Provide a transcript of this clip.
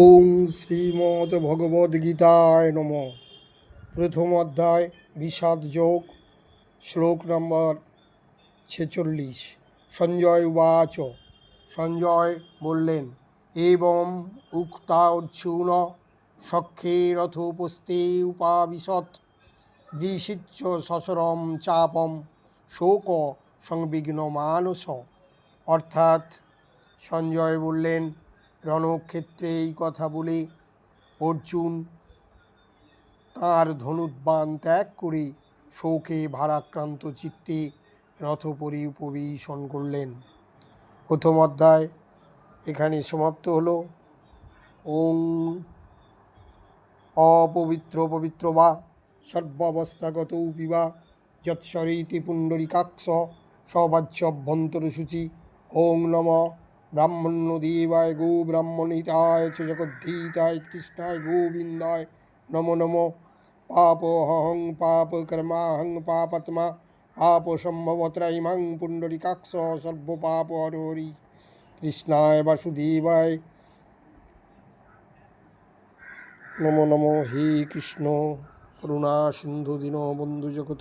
ওং শ্রীমদ ভগবদ গীতায় নম। প্রথম অধ্যায়, বিষাদ যোগ, শ্লোক নম্বর ছেচল্লিশ। সঞ্জয় উবাচ। সঞ্জয় বললেন এবং উক্তা অর্জুন সখ্যে রথোপস্থে উপাবিশত বিশিচ্ছ সসরম চাপম শোক সংবিঘ্ন মানস। অর্থাৎ সঞ্জয় বললেন রণক্ষেত্রে এই কথা বলে অর্জুন তাঁর ধনুর্বাণ ত্যাগ করে শোকে ভারাক্রান্ত চিত্তে রথপরি উপবেশন করলেন। প্রথম অধ্যায় এখানে সমাপ্ত হলো। ওং অপবিত্র পবিত্র বা সর্বাবস্থাগত পিবা যৎসরীতি পুণ্ডরিকাক্ষ সবাচ্য অভ্যন্তর সূচি ওং নম ব্রাহ্মণ্যদেবায় গো ব্রাহ্মণিতায় চ জগদ্ধীতায় কৃষ্ণায় গোবিন্দায় নমো নমো। পাপহং পাপকর্মাহং পাপত্মা পাপ সম্ভবত্রয়িমং পুণ্ডরিকাক্ষ সর্বপাপ হরি কৃষ্ণায় বাসুদেবায় নমো নমো। হে কৃষ্ণ, করুণা সিন্ধু দীন বন্ধু জগৎ